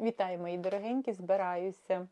Вітаю, мої дорогенькі! Збираюся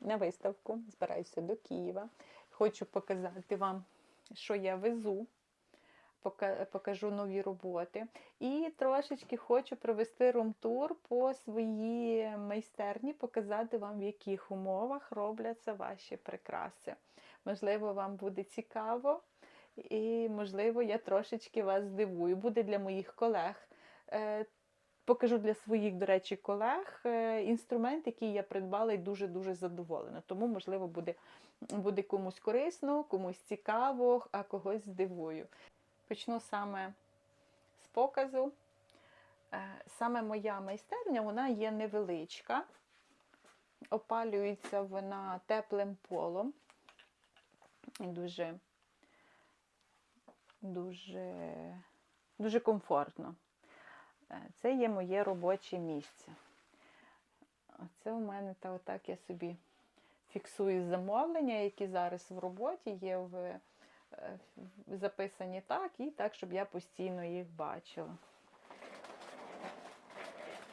на виставку, збираюся до Києва. Хочу показати вам, що я везу, покажу нові роботи. І трошечки хочу провести рум-тур по своїй майстерні, показати вам, в яких умовах робляться ваші прикраси. Можливо, вам буде цікаво, і, можливо, я трошечки вас здивую. Буде для моїх колег. Покажу для своїх, до речі, колег е, інструмент, який я придбала і дуже-дуже задоволена. Тому, можливо, буде, буде комусь корисно, комусь цікаво, а когось здивую. Почну саме з показу. Е, Саме моя майстерня вона є невеличка, опалюється вона теплим полом. Дуже, дуже, дуже комфортно. Е, Це є моє робоче місце. Це у мене та отак я собі фіксую замовлення, які зараз в роботі є в, е, в- записані так, і так, щоб я постійно їх бачила.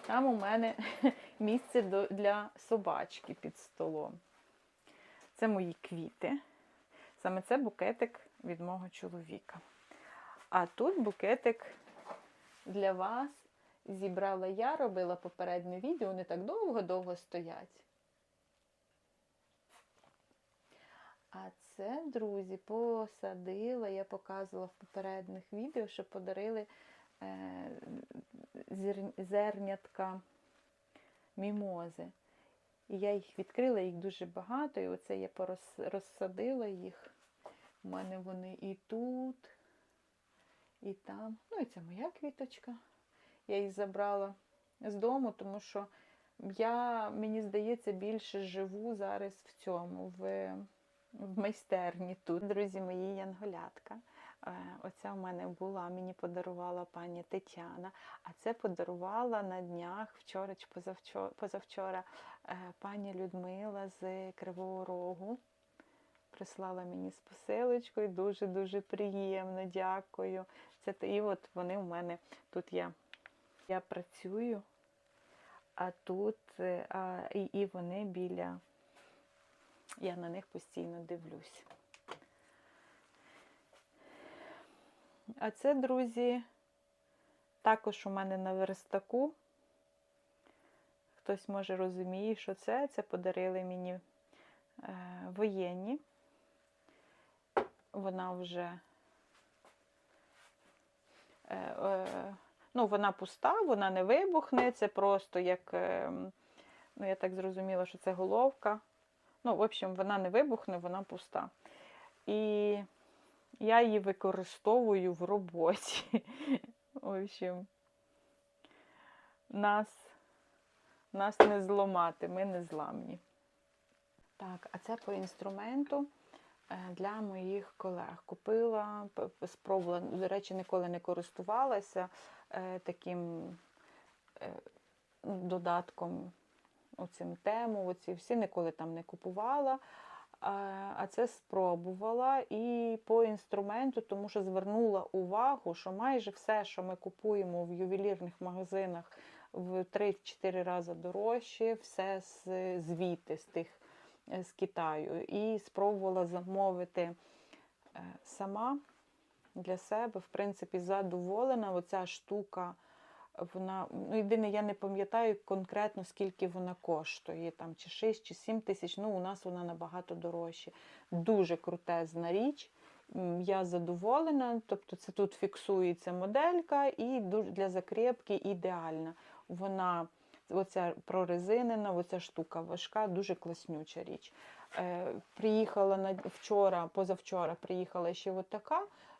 Там у мене місце для собачки під столом. Це мої квіти. Саме це букетик від мого чоловіка. А тут букетик для вас зібрала я, робила попереднє відео, вони так довго-довго стоять. А це, друзі, посадила, я показувала в попередніх відео, що подарили е, зер- зернятка мімози. І я їх відкрила, їх дуже багато, і оце я порос- розсадила їх. У мене вони і тут, і там. Ну, і це моя квіточка. Я їх забрала з дому, тому що я, мені здається, більше живу зараз в цьому, в, в майстерні тут. Друзі мої, янголятка. Е, Оця в мене була, мені подарувала пані Тетяна, а це подарувала на днях, вчора чи позавчора, позавчора е, пані Людмила з Кривого Рогу. Прислала мені з посилочкою, дуже-дуже приємно, дякую. Це і от вони в мене тут я я працюю, а тут е, а, і, і вони біля. Я на них постійно дивлюсь. А це, друзі, також у мене на верстаку. Хтось може розуміє, що це. Це подарили мені е, воєнні. Вона вже. Е, е, Ну, вона пуста, вона не вибухне, це просто як, е, ну, я так зрозуміла, що це головка. Ну, в общем, вона не вибухне, вона пуста. І я її використовую в роботі. В общем, нас, нас не зламати, ми не зламні. Так, а це по інструменту е, для моїх колег. Купила, спробувала, до речі, ніколи не користувалася таким е, додатком оцим тему, оці всі ніколи там не купувала. А це спробувала і по інструменту, тому що звернула увагу, що майже все, що ми купуємо в ювелірних магазинах в 3-4 рази дорожче, все з, звідти, з тих е, з Китаю. І спробувала замовити е, сама для себе, в принципі, задоволена. Оця штука, вона, ну, єдине, я не пам'ятаю конкретно, скільки вона коштує, там, чи 6, чи 7 тисяч, ну, у нас вона набагато дорожче. Дуже крутезна річ. Я задоволена, тобто це тут фіксується моделька і для закріпки ідеальна. Вона оця прорезинена, оця штука важка, дуже класнюча річ. Е, приїхала на вчора, позавчора приїхала ще от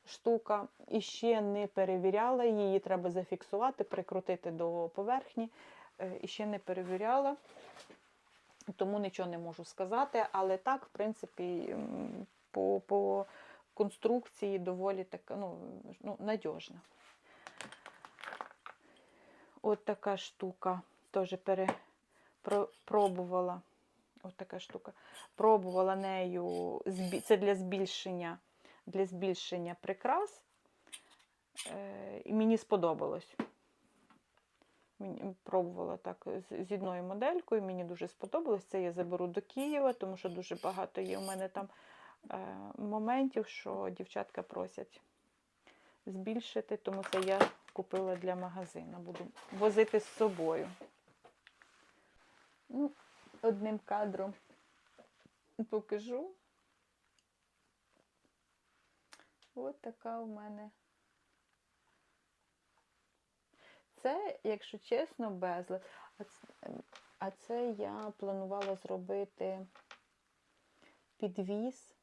штука, і ще не перевіряла її, треба зафіксувати, прикрутити до поверхні. Е, і ще не перевіряла, тому нічого не можу сказати. Але так, в принципі, по, по конструкції доволі така, ну, ну, надіжна. От така штука теж перепробувала. От така штука. Пробувала нею, це для збільшення, для збільшення прикрас. Е, і мені сподобалось. Мені пробувала так з, одною моделькою, мені дуже сподобалось. Це я заберу до Києва, тому що дуже багато є у мене там е, моментів, що дівчатка просять збільшити, тому це я купила для магазину. Буду возити з собою. Ну, одним кадром покажу. Ось така у мене. Це, якщо чесно, безлад. А це, а це я планувала зробити підвіз.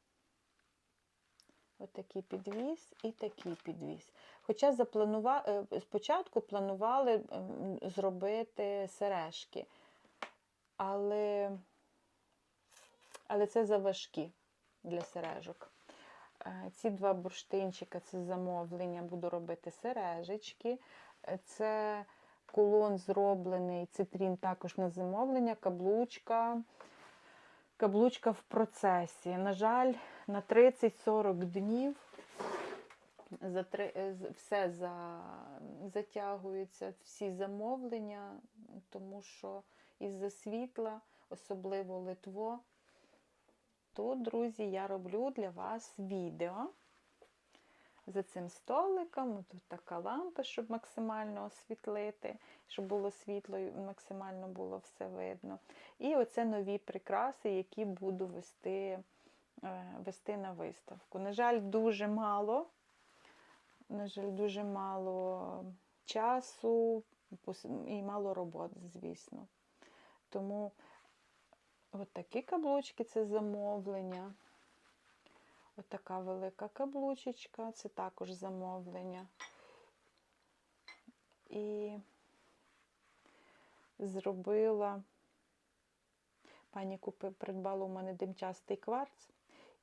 Отакий підвіз і такий підвіз. Хоча запланува... е, спочатку планували ем, зробити сережки, але, але це заважкі для сережок. Ці два бурштинчика це замовлення, буду робити сережечки. Це кулон зроблений, цитрін також на замовлення, каблучка. Каблучка в процесі. На жаль, на 30-40 днів за три, е, все за, затягується, всі замовлення, тому що із-за світла, особливо Литво, то, друзі, я роблю для вас відео за цим столиком. Тут така лампа, щоб максимально освітлити, щоб було світло і максимально було все видно. І оце нові прикраси, які буду вести, е, вести на виставку. На жаль, дуже мало. На жаль, дуже мало часу і мало роботи, звісно. Тому от такі каблучки це замовлення. От така велика каблучечка, це також замовлення. І зробила, пані купи, придбала у мене димчастий кварц,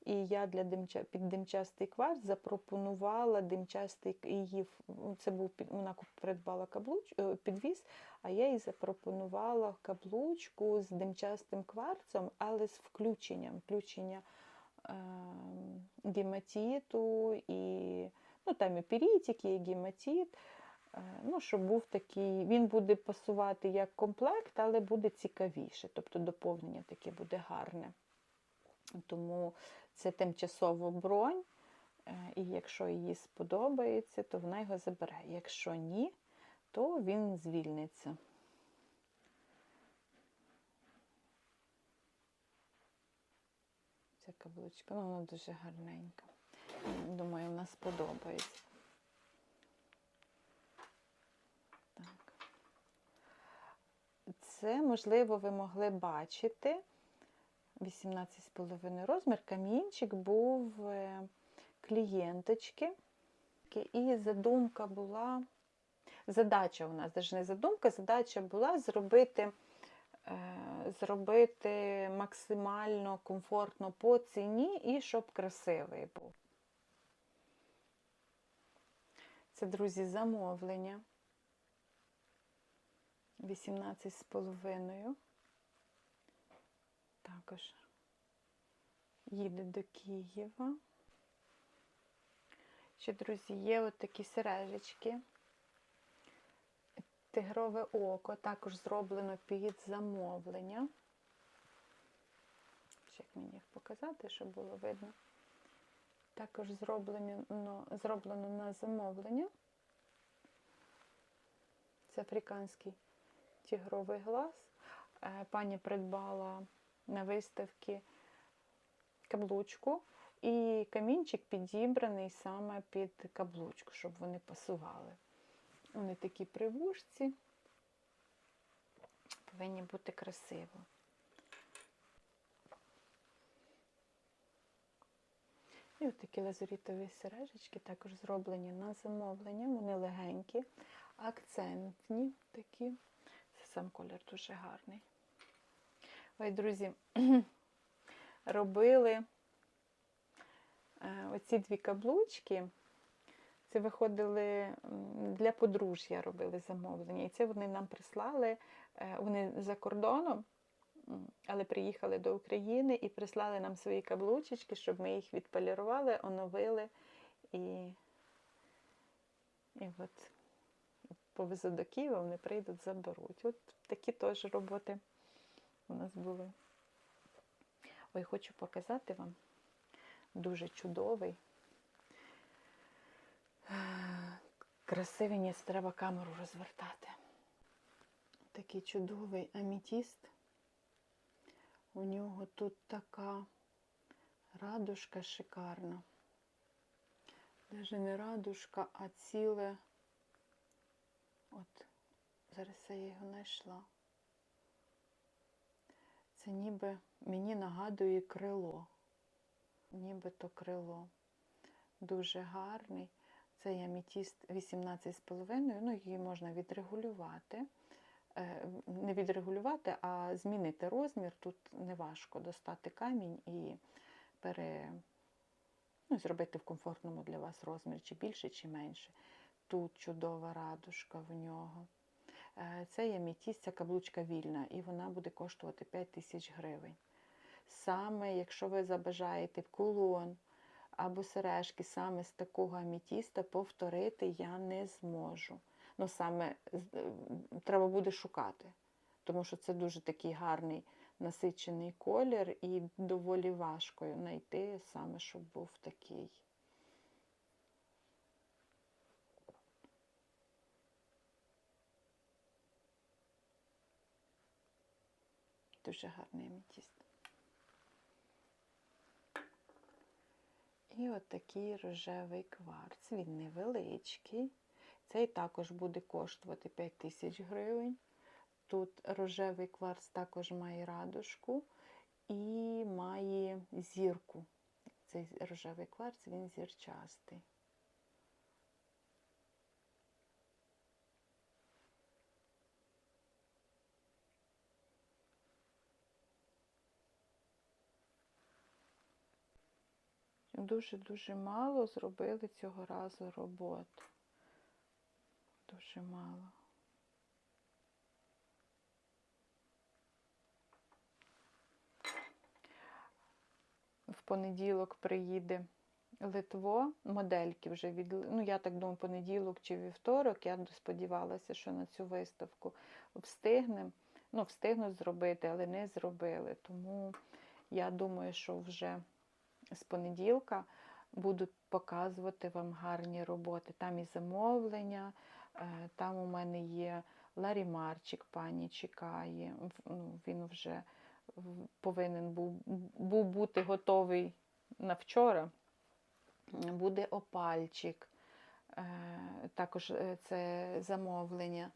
і я для димча, під димчастий кварц запропонувала димчастий її, це був вона придбала каблуч, е, підвіз, а я їй запропонувала каблучку з димчастим кварцом, але з включенням. включення ем, гематиту і ну, там і пірітики, і гематит. Е, Ну, щоб був такий, він буде пасувати як комплект, але буде цікавіше, тобто доповнення таке буде гарне. Тому це тимчасово бронь, е, і якщо їй сподобається, то вона його забере. Якщо ні, то він звільниться. Ця каблучка, ну вона дуже гарненька. Думаю, вона сподобається. Так. Це, можливо, ви могли бачити 18,5 розмір. Камінчик був е, клієнточки. І задумка була, задача у нас, навіть не задумка, задача була зробити е, зробити максимально комфортно по ціні і щоб красивий був. Це, друзі, замовлення. 18 з половиною. Також їде до Києва. Ще, друзі, є от такі сережечки. Тигрове око також зроблено під замовлення. Як мені їх показати, щоб було видно. Також зроблено, ну, зроблено на замовлення. Це африканський тигровий глаз. Е, Пані придбала на виставці каблучку, і камінчик підібраний саме під каблучку, щоб вони пасували. Вони такі при вушці, повинні бути красиво. І от такі лазурітові сережечки також зроблені на замовлення. Вони легенькі, акцентні такі. Це сам колір дуже гарний. Ой, друзі, робили е, оці дві каблучки. Це виходили для подружжя робили замовлення. І це вони нам прислали, е, вони за кордоном, але приїхали до України і прислали нам свої каблучечки, щоб ми їх відполірували, оновили. І, і от повезу до Києва, вони прийдуть, заберуть. От такі теж роботи у нас були. Ой, хочу показати вам дуже чудовий. Красивий, ні, треба камеру розвертати. Такий чудовий амітіст. У нього тут така радужка шикарна. Даже не радужка, а ціле. От, зараз я його знайшла. Це ніби мені нагадує крило. Нібито крило. Дуже гарний. Цей амітіст 18,5, ну її можна відрегулювати. Е, Не відрегулювати, а змінити розмір. Тут не важко достати камінь і пере, ну, зробити в комфортному для вас розмірі, чи більше, чи менше. Тут чудова радужка в нього. Е, Це є амітіст, ця каблучка вільна, і вона буде коштувати 5 тисяч гривень. Саме, якщо ви забажаєте кулон або сережки саме з такого амітіста, повторити я не зможу. Ну, саме е, треба буде шукати, тому що це дуже такий гарний насичений колір, і доволі важко знайти саме, щоб був такий. Дуже гарний амітіст. І от такий рожевий кварц. Він невеличкий. Цей також буде коштувати 5 тисяч гривень. Тут рожевий кварц також має радужку і має зірку. Цей рожевий кварц він зірчастий. Дуже-дуже мало зробили цього разу роботи. Дуже мало. В понеділок приїде Литво, модельки вже від, ну я так думаю, понеділок чи вівторок. Я сподівалася, що на цю виставку встигнемо. Ну, встигнуть зробити, але не зробили. Тому я думаю, що вже з понеділка будуть показувати вам гарні роботи. Там і замовлення, е, там у мене є Ларі Марчик, пані чекає. Ну, він вже повинен був, був бути готовий на вчора. Буде опальчик, е, також е, це замовлення.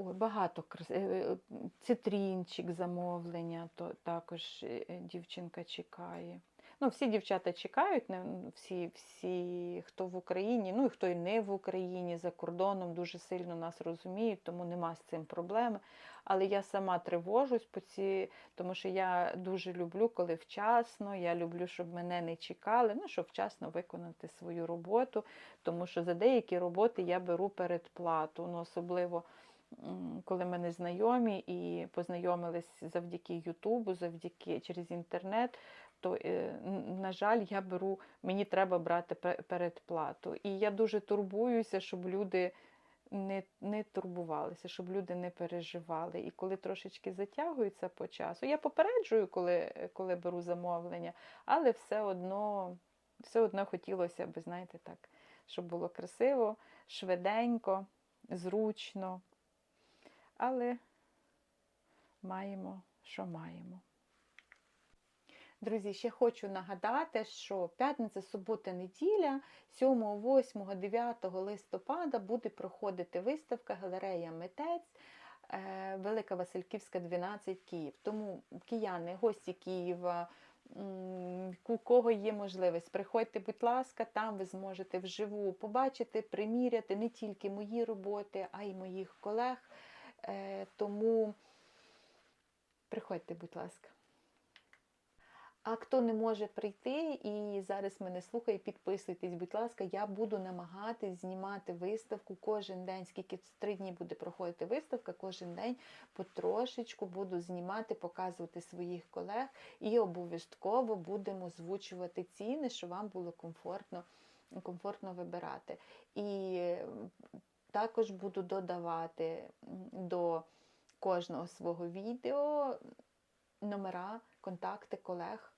Ой, багато е, е, цитрінчик замовлення, то також е, дівчинка чекає. Ну, всі дівчата чекають, не всі, всі, хто в Україні, ну і хто і не в Україні, за кордоном, дуже сильно нас розуміють, тому нема з цим проблеми. Але я сама тривожусь по ці, тому що я дуже люблю, коли вчасно. Я люблю, щоб мене не чекали, ну щоб вчасно виконати свою роботу, тому що за деякі роботи я беру передплату, ну особливо. Коли мене знайомі і познайомились завдяки Ютубу, завдяки через інтернет, то, е, на жаль, я беру, мені треба брати передплату. І я дуже турбуюся, щоб люди не, не турбувалися, щоб люди не переживали. І коли трошечки затягується по часу, я попереджую, коли, коли беру замовлення, але все одно, все одно хотілося б, знаєте, так, щоб було красиво, швиденько, зручно. Але маємо, що маємо. Друзі, ще хочу нагадати, що п'ятниця, субота, неділя, 7, 8, 9 листопада буде проходити виставка Галерея Митець е, Велика Васильківська, 12 Київ. Тому кияни, гості Києва, у кого є можливість, приходьте, будь ласка, там ви зможете вживу побачити, приміряти не тільки мої роботи, а й моїх колег. Е, Тому приходьте, будь ласка. А хто не може прийти і зараз мене слухає, підписуйтесь, будь ласка, я буду намагатись знімати виставку кожен день, скільки три дні буде проходити виставка, кожен день потрошечку буду знімати, показувати своїх колег і обов'язково будемо озвучувати ціни, щоб вам було комфортно комфортно вибирати. І також буду додавати до кожного свого відео номера, контакти колег,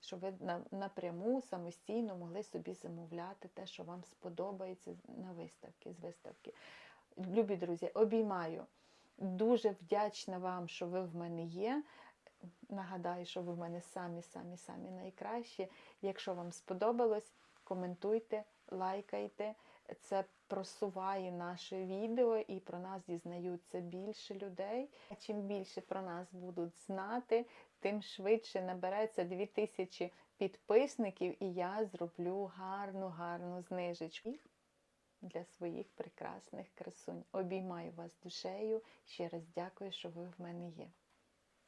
щоб ви напряму самостійно могли собі замовляти те, що вам сподобається на виставки, з виставки. Любі друзі, обіймаю. Дуже вдячна вам, що ви в мене є. Нагадаю, що ви в мене самі, самі, самі найкращі. Якщо вам сподобалось, коментуйте, лайкайте. Це просуває наше відео і про нас дізнаються більше людей. Чим більше про нас будуть знати, тим швидше набереться 2000 підписників, і я зроблю гарну, гарну знижечку для своїх прекрасних красунь. Обіймаю вас душею. Ще раз дякую, що ви в мене є.